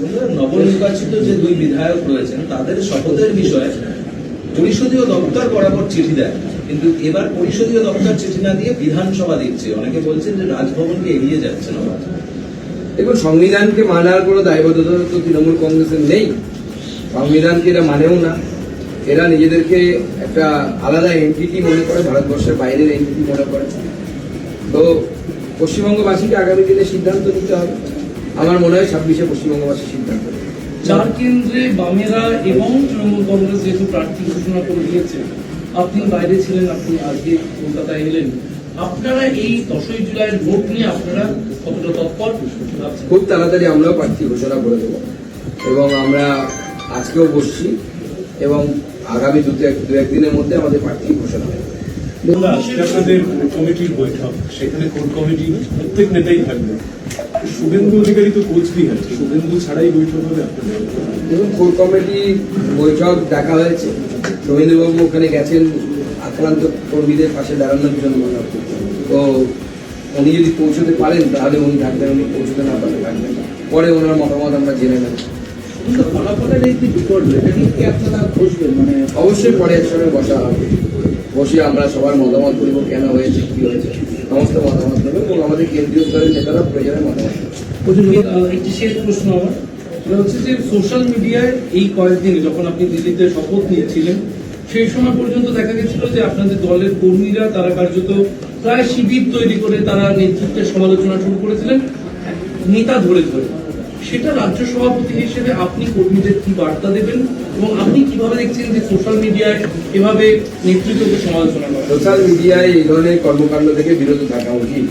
নবনির্বাচিত যে দুই বিধায়ক রয়েছেন, তাদের শপথের বিষয়ে পরিষদীয় দপ্তর বরাবর চিঠি দেয়। কিন্তু এবার পরিষদীয় দপ্তর চিঠি না দিয়ে বিধানসভা দিচ্ছে। অনেকে বলছেন যে রাজভবনকে এড়িয়ে যাচ্ছে না। দেখুন, সংবিধানকে মানার কোনো দায়বদ্ধতা তো তৃণমূল কংগ্রেসের নেই। সংবিধানকে এরা মানেও না। এরা নিজেদেরকে একটা আলাদা এন্টিটি মনে করে, ভারতবর্ষের বাইরের এন্টিটি মনে করে। তো পশ্চিমবঙ্গবাসীকে আগামী দিনে সিদ্ধান্ত নিতে হবে। আমার মনে হয় ছাব্বিশে পশ্চিমবঙ্গবাসী সিদ্ধান্ত। চার কেন্দ্রে বামেরা এবং তৃণমূল কংগ্রেস যেহেতু প্রার্থী ঘোষণা করে দিয়েছে আপনি বাইরে ছিলেন আপনি আজকে কলকাতায় এলেন। আপনারা এই দশই জুলাইয়ের ভোট নিয়ে আপনারা কতটা তৎপর? খুব তাড়াতাড়ি আমরাও প্রার্থী ঘোষণা করে দেবো এবং আমরা আজকেও বসছি এবং আগামী দু এক- দু একদিনের মধ্যে আমাদের প্রার্থী ঘোষণা হবে। আপনাদের কমিটির বৈঠক সেখানে কোর কমিটি? প্রত্যেক নেতাই থাকবে। শুভেন্দু অধিকারী তো কোচবিহার শুভেন্দু ছাড়াই বৈঠক হবে আপনাদের দেখুন কোর কমিটি বৈঠক ডাকা হয়েছে। রবীন্দ্রবাবু ওখানে গেছেন আক্রান্ত কর্মীদের পাশে দাঁড়ানোর জন্য তো উনি যদি পৌঁছতে পারেন তাহলে উনি থাকবেন উনি পৌঁছতে না পারলে থাকবেন না। পরে ওনার মতামত আমরা জেনে নেব। ফলাফলের এই যে বিপদ এটা নিয়ে কি আপনারা বসবেন? মানে অবশ্যই পরে একসঙ্গে বসা হবে। বসে আমরা সবার মতামত করব কেন হয়েছে, কি হয়েছে। সমস্ত মতামত নেব এবং আমাদের কেন্দ্রীয় স্তরের নেতারা প্রয়োজনে মতামত একটি শেষ প্রশ্ন আমার। হচ্ছে যে সোশ্যাল মিডিয়ায় এই কয়েকদিন যখন আপনি দিল্লিতে শপথ নিয়েছিলেন, সেই সময় পর্যন্ত দেখা গেছিল যে আপনাদের দলের কর্মীরা তারা কার্যত প্রায় শিবির তৈরি করে তারা নেতৃত্বের সমালোচনা শুরু করেছিলেন, নেতা ধরে ধরে। সেটা রাজ্য সভাপতি হিসেবে আপনি কর্মীদের কি বার্তা দেবেন? এবং আপনি কীভাবে দেখছেন যে সোশ্যাল মিডিয়ায় এভাবে নেতৃত্বকে সমালোচনা করা? সোশ্যাল মিডিয়ায় এই ধরনের কর্মকাণ্ড থেকে বিরত থাকা উচিত।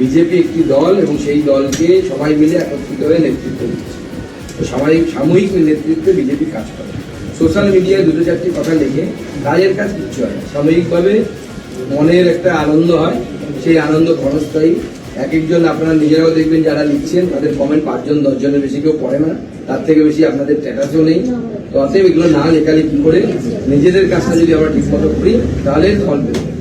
বিজেপি একটি দল এবং সেই দলকে সবাই মিলে একত্রিত হয়ে নেতৃত্ব দিচ্ছে। সাময়িক সাময়িক নেতৃত্বে বিজেপি কাজ করে। সোশ্যাল মিডিয়ায় দুটো চারটি কথা লিখে। কাজের কাজ কিচ্ছু হয় সাময়িকভাবে মনের একটা আনন্দ হয়। সেই আনন্দ ক্ষণস্থায়ী। এক একজন আপনারা নিজেরাও দেখবেন যারা লিখছেন, তাদের কমেন্ট পাঁচজন, দশজনের বেশি কেউ পড়ে না, তার থেকে বেশি আপনাদের স্ট্যাটাসও নেই। তো অতএব এগুলো না লেখালেখি করে নিজেদের কাজটা যদি আমরা ঠিক মতো করি, তাহলে ফল পেতে